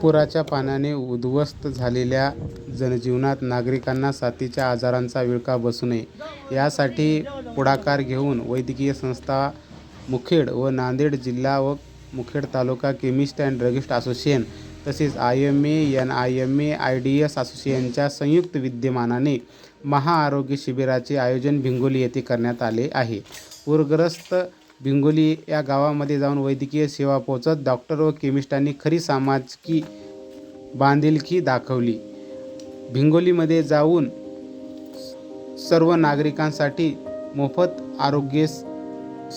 पुराच्या पाण्याने उद्ध्वस्त झालेल्या जनजीवनात नागरिकांना साथीच्या आजारांचा विळखा बसू नये. यासाठी पुढाकार घेऊन वैद्यकीय संस्था मुखेड व नांदेड जिल्हा व मुखेड तालुका केमिस्ट अँड ड्रगिस्ट असोसिएशन तसेच I M A N I M A I D S असोसिएशनच्या संयुक्त विद्यमानाने महाआरोग्य शिबिराचे आयोजन भिंगोली येथे करण्यात आले आहे. पूरग्रस्त भिंगोली या गावामध्ये जाऊन वैद्यकीय सेवा पोहोचत डॉक्टर व केमिस्टांनी खरी सामाजिकी बांधिलकी दाखवली. भिंगोलीमध्ये जाऊन सर्व नागरिकांसाठी मोफत आरोग्य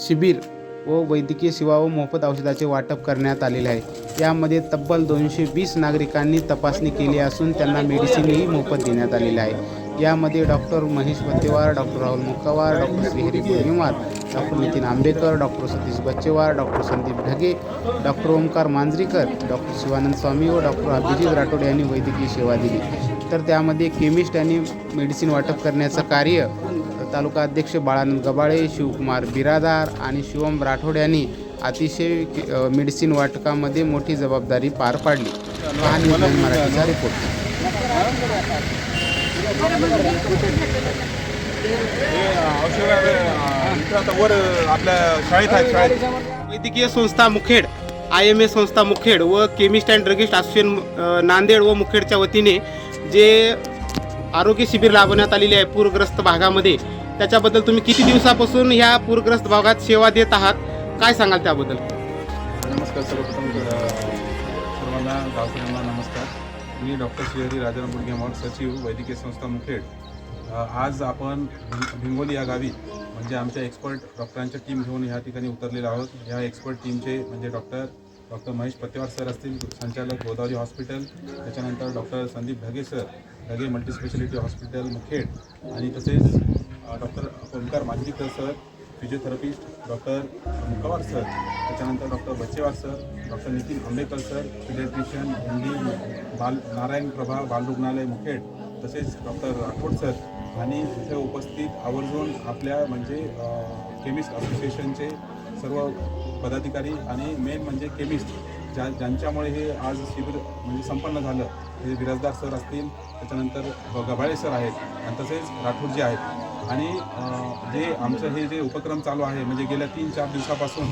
शिबिर व वैद्यकीय सेवा व मोफत औषधाचे वाटप करण्यात आलेले आहे. यामध्ये तब्बल दोनशे वीस नागरिकांनी तपासणी केली असून त्यांना मेडिसिनही मोफत देण्यात आलेले आहे. यामध्ये doctor Mahesh Pattewar doctor Rahul Mukkawar doctor Shrihari Purnimar doctor Nitin Ambekar doctor Satish Bachchewar doctor Sandeep Dhage doctor Omkar Manjarikar doctor Shivanand Swami व डॉक्टर अभिजित राठोड यांनी वैद्यकीय सेवा दिली. तर त्यामध्ये केमिस्ट यांनी मेडिसिन वाटप करण्याचं कार्य तालुका अध्यक्ष बाळानंद गबाळे शिवकुमार बिरादार आणि शिवम राठोड यांनी अतिशय मेडिसिन वाटकामध्ये मोठी जबाबदारी पार पाडली. आणि मराठीचा रिपोर्ट हे आता वर आपल्या शाळेत आहेत शाळेत. वैद्यकीय संस्था मुखेड आय एम ए संस्था मुखेड व chemist and druggist association Nanded व मुखेडच्या वतीने जे आरोग्य शिबिर राबवण्यात आलेले आहे पूरग्रस्त भागामध्ये त्याच्याबद्दल तुम्ही किती दिवसापासून ह्या पूरग्रस्त भागात सेवा देत आहात? काय सांगाल त्याबद्दल? नमस्कार सर्वप्रथम सर्वांना गावकऱ्यांना नमस्कार. मी डॉक्टर श्रीहरी राजाराम बुडगेमार सचिव वैद्यकीय संस्था मुखेड. आज आपण भिंगोली या गावी म्हणजे आमच्या एक्सपर्ट डॉक्टरांच्या टीम घेऊन ह्या ठिकाणी उतरलेलो आहोत. ह्या एक्सपर्ट टीमचे म्हणजे doctor doctor Mahesh Patewar sir असतील संचालक गोदावरी हॉस्पिटल त्याच्यानंतर doctor Sandeep Dhage sir Dhage multispeciality hospital Mukhed आणि तसेच doctor Omkar Manjarikar sir physiotherapist doctor Mukawar sir त्याच्यानंतर doctor Bachchewar sir doctor Nitin Ambekar sir paediatrician Hindi बाल नारायण प्रभा बाल रुग्णालय मुखेड तसेच डॉक्टर राठोड सर आणि इथे उपस्थित आवर्जून आपल्या म्हणजे केमिस्ट असोसिएशनचे सर्व पदाधिकारी आणि मेन म्हणजे केमिस्ट ज्या ज्यांच्यामुळे हे आज शिबिर म्हणजे संपन्न झालं हे बिराजदार सर असतील त्याच्यानंतर ग- गबाळे सर आहेत आणि तसेच राठोडजी आहेत. आणि जे आमचं हे जे उपक्रम चालू आहे म्हणजे गेल्या तीन चार दिवसापासून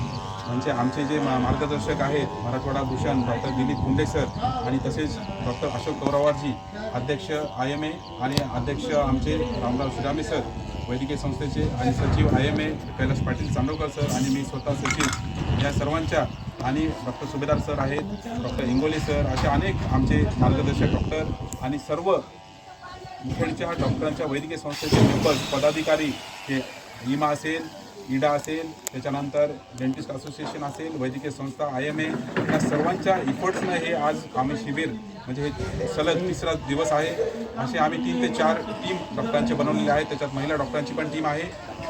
म्हणजे आमचे जे मा- मार्गदर्शक आहेत मराठवाडा भूषण डॉक्टर दिलीप कुंडे सर आणि तसेच डॉक्टर अशोक कौरावारजी अध्यक्ष आय एम ए आणि अध्यक्ष आमचे रामराव श्रीरामे सर वैद्यकीय संस्थेचे आणि सचिव I M A Kailas Patil Chandokar sir आणि मी स्वतः सचिव या सर्वांच्या आणि डॉक्टर सुभेदार सर आहेत डॉक्टर इंगोले सर असे अनेक आमचे मार्गदर्शक डॉक्टर आणि सर्व मुखेडच्या डॉक्टरांच्या वैद्यकीय संस्थेचे मेंबर्स पदाधिकारी हे इमा असेल इडा असेल त्याच्यानंतर डेंटिस्ट असोसिएशन असेल वैद्यकीय संस्था आय एम ए या सर्वांच्या इफर्ट्सनं हे आज आम्ही शिबिर म्हणजे हे सलग तिसरा दिवस आहे. असे आम्ही तीन ते चार टीम डॉक्टरांचे बनवलेले आहेत. त्याच्यात महिला डॉक्टरांची पण टीम आहे.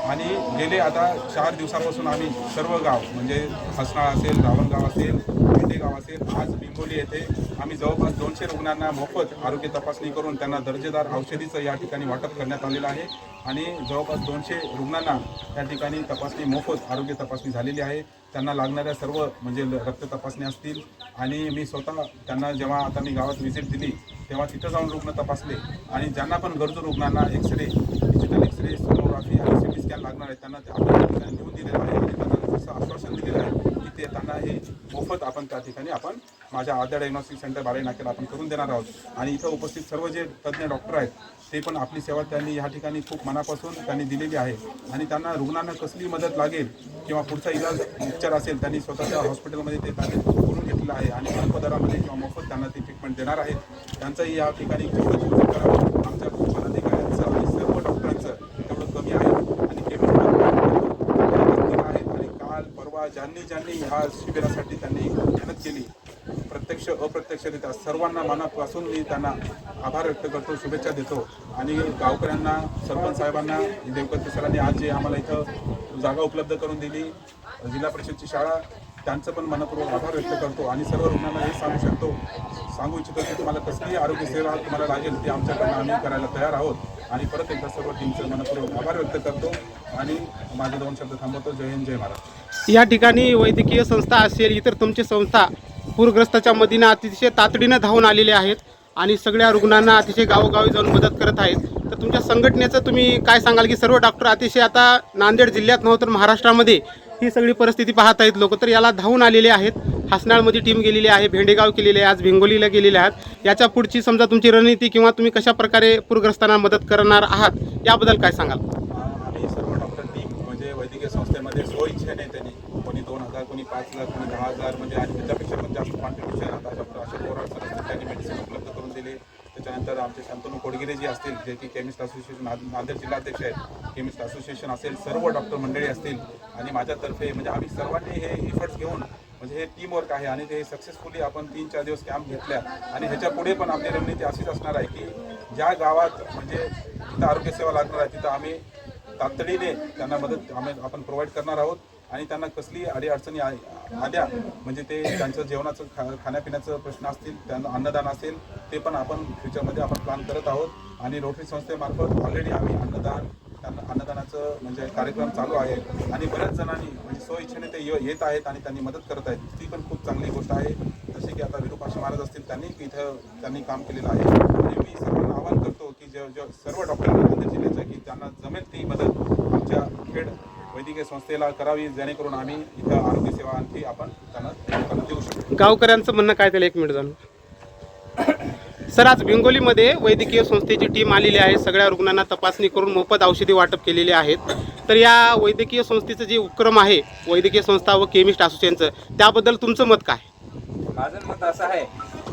आणि गेले आता चार दिवसापासून आम्ही सर्व गाव म्हणजे हसनाळ असेल रावणगाव असेल गाव असेल आज बिंबोली येथे आम्ही जवळपास दोनशे रुग्णांना मोफत आरोग्य तपासणी करून त्यांना दर्जेदार औषधीचं या ठिकाणी वाटप करण्यात आलेलं आहे. आणि जवळपास दोनशे रुग्णांना त्या ठिकाणी तपासणी मोफत आरोग्य तपासणी झालेली आहे. त्यांना लागणाऱ्या सर्व म्हणजे ल- रक्त तपासणी असतील. आणि मी स्वतः त्यांना जेव्हा आता मी गावात व्हिजिट दिली तेव्हा तिथं जाऊन रुग्ण तपासले. आणि ज्यांना पण गरजू रुग्णांना एक्सरे डिजिटल एक्सरे सोनोग्राफी आणि त्या लागणार आहे. त्यांना आपण त्या ठिकाणी लिहून दिलेलं आहे. आणि त्यांना जसं आश्वासन दिलेलं आहे की ते त्यांना हे मोफत आपण त्या ठिकाणी आपण माझ्या आद्या डायग्नॉस्टिक सेंटर बाराई नाक्याला आपण करून देणार आहोत. आणि इथं उपस्थित सर्व जे तज्ज्ञ डॉक्टर आहेत ते पण आपली सेवा त्यांनी या ठिकाणी खूप मनापासून त्यांनी दिलेली आहे. आणि त्यांना रुग्णांना कसली मदत लागेल किंवा पुढचा इलाज उपचार असेल त्यांनी स्वतःच्या हॉस्पिटलमध्ये ते त्यांनी करून घेतलेलं आहे. आणि अल्प दरामध्ये किंवा मोफत त्यांना ते ट्रीटमेंट देणार आहेत. त्यांचंही या ठिकाणी आमच्या पदाधिकाऱ्यांचं आणि सर्व डॉक्टरांचं तेवढं कमी आहे आणि केवळ आहेत आणि काल परवा ज्यांनी ज्यांनी ह्या शिबिरासाठी त्यांनी मेहनत केली प्रत्यक्ष अप्रत्यक्षरित्या सर्वांना मनापासून मी त्यांना आभार व्यक्त करतो शुभेच्छा देतो. आणि गावकऱ्यांना सरपंच साहेबांना देवकर्ते सरांनी आज जे आम्हाला इथं जागा उपलब्ध करून दिली जिल्हा परिषदची शाळा त्यांचं पण मनपूर्वक आभार व्यक्त करतो. आणि सर्व रुग्णांना हे सांगू शकतो सांगू इच्छितो की तुम्हाला कसलीही आरोग्य सेवा तुम्हाला लागेल ती आमच्याकडनं आम्ही करायला तयार आहोत. आणि परत एकदा सर्व टीमचं मनपूर्वक आभार व्यक्त करतो. आणि माझे दोन शब्द थांबवतो. जय हिंद जय महाराज या ठिकाणी वैद्यकीय संस्था असेल इतर तुमची संस्था पूरग्रस्ताच्या मदीनं अतिशय तातडीनं धावून आलेले आहेत आणि सगळ्या रुग्णांना अतिशय गावोगावी जाऊन मदत करत आहेत. तर तुमच्या संघटनेचं तुम्ही काय सांगाल की सर्व डॉक्टर अतिशय आता नांदेड जिल्ह्यात नव्हतं तर महाराष्ट्रामध्ये ही सगळी परिस्थिती पाहत आहेत लोक. तर याला धावून आलेले आहेत. हसनाळमध्ये टीम गेलेली आहे. भेंडेगाव केलेले आहे. आज भिंगोलीला गेलेले आहात. याच्या पुढची समजा तुमची रणनीती किंवा तुम्ही कशा प्रकारे पूरग्रस्तांना मदत करणार आहात याबद्दल काय सांगाल? आम्ही सर्व डॉक्टर टीम म्हणजे वैद्यकीय संस्थेमध्ये स्वइच्छेने त्यांनी कोणी दोन हजार कोणी पाच हजार कोणी दहा हजार म्हणजे आणि त्याच्यापेक्षा पण जास्त कॉन्ट्रीब्युशन आता डॉक्टर अशोक बोराड सर असतील त्यांनी मेडिसिन उपलब्ध करून दिले त्यानंतर आमचे शांतनू कोडगिरे जी असतील जे की केमिस्ट असोसिएशन नांदेड जिल्हाध्यक्ष आहेत केमिस्ट असोसिएशन असेल सर्व डॉक्टर मंडळी असतील आणि माझ्यातर्फे म्हणजे आम्ही सर्वांनी हे इफर्ट्स घेऊन म्हणजे हे टीमवर्क आहे आणि ते सक्सेसफुली आपण तीन चार दिवस कॅम्प घेतल्या. आणि ह्याच्या पुढे पण आपली रणनीती अशीच असणार आहे की ज्या गावात म्हणजे तिथं आरोग्यसेवा लागणार आहे तिथं आम्ही तातडीने त्यांना मदत आम्ही आपण प्रोव्हाइड करणार आहोत. आणि त्यांना कसली अडीअडचणी आ- आल्या म्हणजे ते त्यांचं जेवणाचं खा खाण्यापिण्याचं प्रश्न असतील त्यांना अन्नदान असेल ते पण आपण फ्युचरमध्ये आपण प्लॅन करत आहोत. आणि रोटरी संस्थेमार्फत ऑलरेडी आम्ही अन्नदान त्यांना अन्नदानाचं म्हणजे कार्यक्रम चालू आहे. आणि बऱ्याच जणांनी म्हणजे स्वइच्छेने ते येत आहेत आणि त्यांनी मदत करत आहेत. ती पण खूप चांगली गोष्ट आहे. जसे की आता विरूपाशी महाराज असतील त्यांनी इथं त्यांनी काम केलेलं आहे. आणि मी सर्वांना आवाहन करतो की जे सर्व डॉक्टरांना नांदेड जिल्ह्याचं की त्यांना जमेल ती मदत आमच्या खेड वैद्यकीय संस्थेला करावी जेणेकरून आम्ही इथं आरोग्य सेवा आणखी आपण त्यांना लोकांना देऊ शकतो गावकऱ्यांचं म्हणणं काय त्याला एक मिनिट जाणून. सर आज भिंगोलीमध्ये वैद्यकीय संस्थेची टीम आलेली आहे. सगळ्या रुग्णांना तपासणी करून मोफत औषधी वाटप केलेली आहेत. तर या वैद्यकीय संस्थेचं जे उपक्रम आहे वैद्यकीय संस्था व केमिस्ट असोसिएशनचं त्याबद्दल तुमचं मत काय? माझं मत असं आहे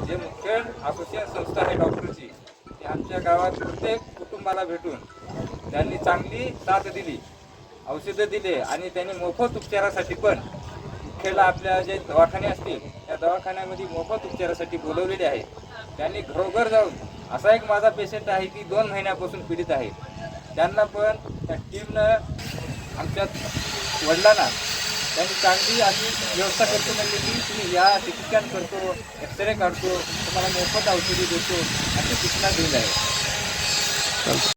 जे मुख्य असोसिएशन संस्था आहे डॉक्टरची ती आमच्या गावात प्रत्येक कुटुंबाला भेटून त्यांनी चांगली साथ दिली. औषधं दिले आणि त्यांनी मोफत उपचारासाठी पण मुख्यला आपल्या जे दवाखाने असतील त्या दवाखान्यामध्ये मोफत उपचारासाठी बोलवलेले आहे त्यांनी घरोघर जाऊन असा एक माझा पेशंट आहे की दोन महिन्यापासून पीडित आहे. त्यांना पण त्या टीमनं आमच्या वडिलांना त्यांनी चांगली अशी व्यवस्था करतो म्हणजे की तुम्ही या सिटीस्कॅन करतो एक्सरे काढतो तुम्हाला मोफत औषधी देतो अशी सूचना दिली आहे.